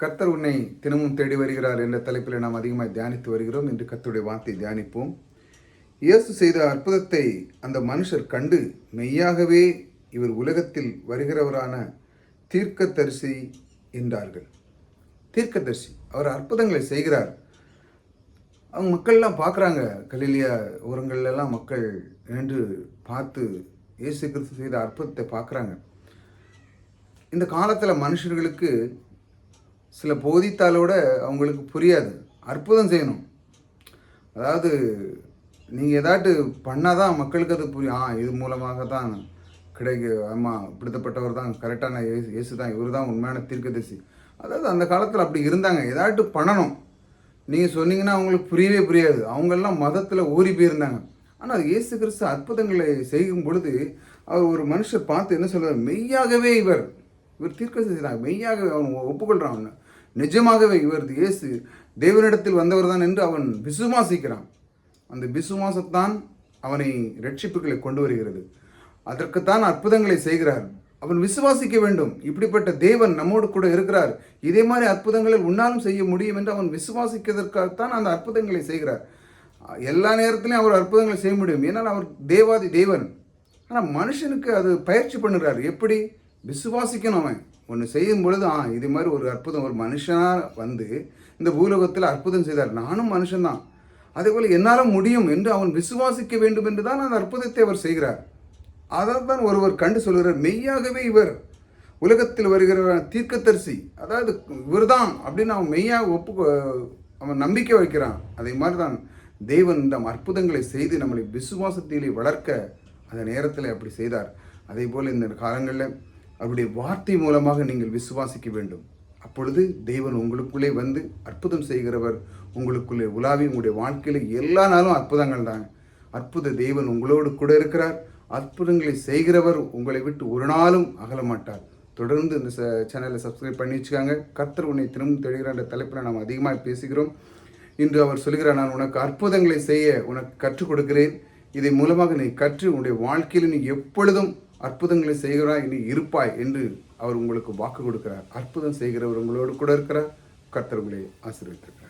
கர்த்தர் உன்னை தினமும் தேடி வருகிறார் என்ற தலைப்பில் நாம் அதிகமாக தியானித்து வருகிறோம். என்று கத்தருடைய வார்த்தை தியானிப்போம். இயேசு செய்த அற்புதத்தை அந்த மனுஷர் கண்டு மெய்யாகவே இவர் உலகத்தில் வருகிறவரான தீர்க்கதரிசி என்றார்கள். தீர்க்கதரிசி அவர் அற்புதங்களை செய்கிறார். அவங்க மக்கள்லாம் பார்க்குறாங்க. கலிலியா ஊரங்கள்லாம் மக்கள் நின்று பார்த்து இயேசு கிறிஸ்து செய்த அற்புதத்தை பார்க்குறாங்க. இந்த காலத்தில் மனுஷர்களுக்கு சில போதித்தாலோட அவங்களுக்கு புரியாது. அற்புதம் செய்யணும். அதாவது நீங்கள் ஏதாட்டு பண்ணால் தான் மக்களுக்கு அது புரியும் ஆ இது மூலமாக தான் கிடைக்கு ஆமாம் பிடித்தப்பட்டவர் தான் கரெக்டான இயேசு இயேசு தான் இவர் தான் உண்மையான தீர்க்கதரிசி. அதாவது அந்த காலத்தில் அப்படி இருந்தாங்க. ஏதாட்டு பண்ணணும். நீங்கள் சொன்னீங்கன்னா அவங்களுக்கு புரியவே புரியாது. அவங்கெல்லாம் மதத்தில் ஊறி போயிருந்தாங்க. ஆனால் இயேசு கிறிஸ்து அற்புதங்களை செய்யும் பொழுது அவர் ஒரு மனுஷர் பார்த்து என்ன சொல்கிறார் மெய்யாகவே இவர் இவர் தீர்க்க தான் மெய்யாகவே அவன் ஒப்புக்கொள்கிறான் அவனை. நிஜமாகவே இவர் இயேசு தேவனிடத்தில் வந்தவர் தான் என்று அவன் விசுவாசிக்கிறான். அந்த விசுவாசத்தான் அவனை ரட்சிப்புகளை கொண்டு வருகிறது. அதற்குத்தான் அற்புதங்களை செய்கிறார். அவன் விசுவாசிக்க வேண்டும். இப்படிப்பட்ட தேவன் நம்மோடு கூட இருக்கிறார். இதே மாதிரி அற்புதங்களை உன்னாலும் செய்ய முடியும் என்று அவன் விசுவாசிக்கிறதற்காகத்தான் அந்த அற்புதங்களை செய்கிறார். எல்லா நேரத்திலையும் அவர் அற்புதங்களை செய்ய முடியும். ஏன்னால் அவர் தேவாதி தேவன். ஆனால் மனுஷனுக்கு அது பயிற்சி பண்ணுறார் எப்படி? விசுவாசிக்கணும். அவன் ஒன்று செய்யும் பொழுது ஆ இது மாதிரி ஒரு அற்புதம் ஒரு மனுஷனாக வந்து இந்த பூலோகத்தில் அற்புதம் செய்தார். நானும் மனுஷன்தான். அதே போல் என்னால் முடியும் என்று அவன் விசுவாசிக்க வேண்டும் என்று தான் அந்த அற்புதத்தை அவர் செய்கிறார். அதான் தான் ஒருவர் கண்டு சொல்கிறார் மெய்யாகவே இவர் உலகத்தில் வருகிற தீர்க்கதரிசி அதாவது இவர்தான் அப்படின்னு அவன் மெய்யாக ஒப்பு அவன் நம்பிக்கை வைக்கிறான். அதே மாதிரி தான் தேவன் இந்த அற்புதங்களை செய்து நம்மளை விசுவாசத்திலே வளர்க்க அந்த நேரத்தில் அப்படி செய்தார். அதே போல் இந்த காலங்களில் அவருடைய வார்த்தை மூலமாக நீங்கள் விசுவாசிக்க வேண்டும். அப்பொழுது தேவன் உங்களுக்குள்ளே வந்து அற்புதம் செய்கிறவர் உங்களுக்குள்ளே உலாவி உங்களுடைய வாழ்க்கையில் எல்லா நாளும் அற்புதங்கள் தான் அற்புத தேவன் உங்களோடு கூட இருக்கிறார். அற்புதங்களை செய்கிறவர் உங்களை விட்டு ஒரு நாளும் அகல மாட்டார் தொடர்ந்து இந்த சேனலை சப்ஸ்கிரைப் பண்ணி வச்சுக்காங்க. கர்த்தர் உன்னை திரும்ப தெளிகிற தலைப்பில் நாம் அதிகமாக பேசுகிறோம். இன்று அவர் சொல்கிறார் நான் உனக்கு அற்புதங்களை செய்ய உனக்கு கற்றுக் கொடுக்கிறேன். இதை மூலமாக நீ கற்று உன்னுடைய வாழ்க்கையில் நீ எப்பொழுதும் அற்புதங்களை செய்கிறாய் நீ இருப்பாய் என்று அவர் உங்களுக்கு வாக்கு கொடுக்கிறார். அற்புதம் செய்கிறவர் உங்களோடு கூட இருக்கிறார். கர்த்தர் உங்களை ஆசீர்வதித்திருக்கிறார்.